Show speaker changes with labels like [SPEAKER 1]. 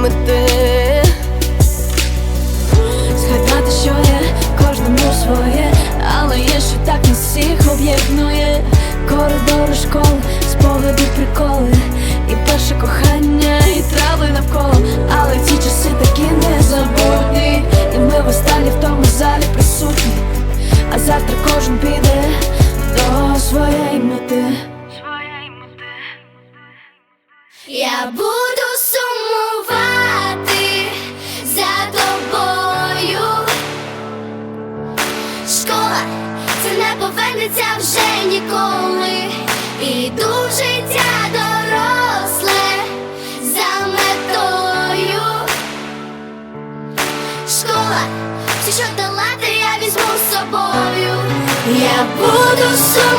[SPEAKER 1] мети. Згадати, що є кожному своє, але є, що так нас всіх об'єднує. Коридори школи, спогади, приколи, і перше кохання, і трави навколо. Але ці часи такі незабутні, і ми в останній в тому залі присутні. А завтра кожен піде до своєї мети.
[SPEAKER 2] Я буду ніколи. Іду в життя доросле за метою. Школа, все, що долати, я візьму з собою.
[SPEAKER 1] Я буду сумувати